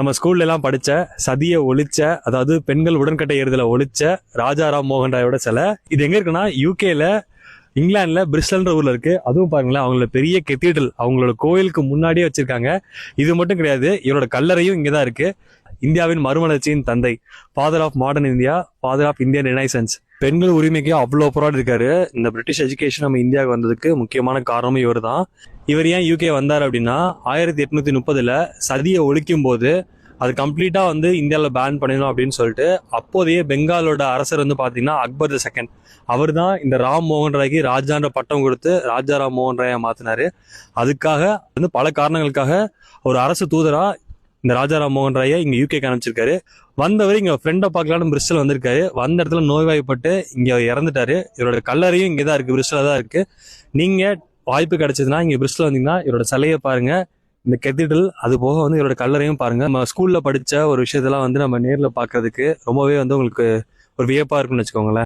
நம்ம ஸ்கூல்ல எல்லாம் படிச்ச சதியை ஒழிச்ச அதாவது பெண்கள் உடன்கட்டை ஏறுதல ஒழிச்ச ராஜாராம் மோகன் ராயோட சிலை. இது எங்க இருக்குன்னா யூகேல இங்கிலாந்துல பிரிஸ்டல்ன்ற ஊர்ல இருக்கு. அதுவும் பாருங்களேன் அவங்களோட பெரிய கெத்தீட்ரல் அவங்களோட கோயிலுக்கு முன்னாடியே வச்சிருக்காங்க. இது மட்டும் கிடையாது இவரோட கல்லறையும் இங்கதான் இருக்கு. இந்தியாவின் மறுமலர்ச்சியின் தந்தை father of modern India father of Indian renaissance பெண்கள் உரிமைக்கு அவ்வளோ போராடி இருக்காரு. இந்த பிரிட்டிஷ் எஜுகேஷன் நம்ம இந்தியாவுக்கு வந்ததுக்கு முக்கியமான காரணமும் இவர் தான் இவர் ஏன் யூகே வந்தார் அப்படின்னா ஆயிரத்தி எட்நூத்தி முப்பதுல சதியை ஒழிக்கும் போது அது கம்ப்ளீட்டா வந்து இந்தியாவில் பேன் பண்ணணும் அப்படின்னு சொல்லிட்டு அப்போதைய பெங்காலோட அரசர் வந்து பாத்தீங்கன்னா அக்பர் த செகண்ட். அவர் தான் இந்த ராம் மோகன் ராய்க்கு ராஜான்ற பட்டம் கொடுத்து ராஜா ராம் மோகன் ராயை மாத்தினாரு. அதுக்காக வந்து பல காரணங்களுக்காக ஒரு அரசு தூதரா இந்த ராஜா ராம் மோகன் ராயை இங்கே யூகேக்கு அனுப்பிச்சிருக்காரு. வந்தவர் இங்கே ஃப்ரெண்டை பார்க்கலான்னு பிரிஸ்டல் வந்திருக்காரு. வந்த இடத்துல நோய்வாய்ப்பட்டு இங்கே இறந்துட்டாரு. இவரோட கல்லறையும் இங்கே தான் இருக்குது பிரிஸ்டல தான் இருக்குது நீங்கள் வாய்ப்பு கிடைச்சதுன்னா இங்கே பிரிஸ்டல் வந்தீங்கன்னா இவரோட சிலையை பாருங்க. இந்த கெத்திடல் அது போக வந்து இவரோட கல்லறையும் பாருங்க. நம்ம ஸ்கூல்ல படிச்ச ஒரு விஷயத்தெல்லாம் வந்து நம்ம நேர்ல பாக்குறதுக்கு ரொம்பவே வந்து உங்களுக்கு ஒரு வியப்பா இருக்கும்னு வச்சுக்கோங்களேன்.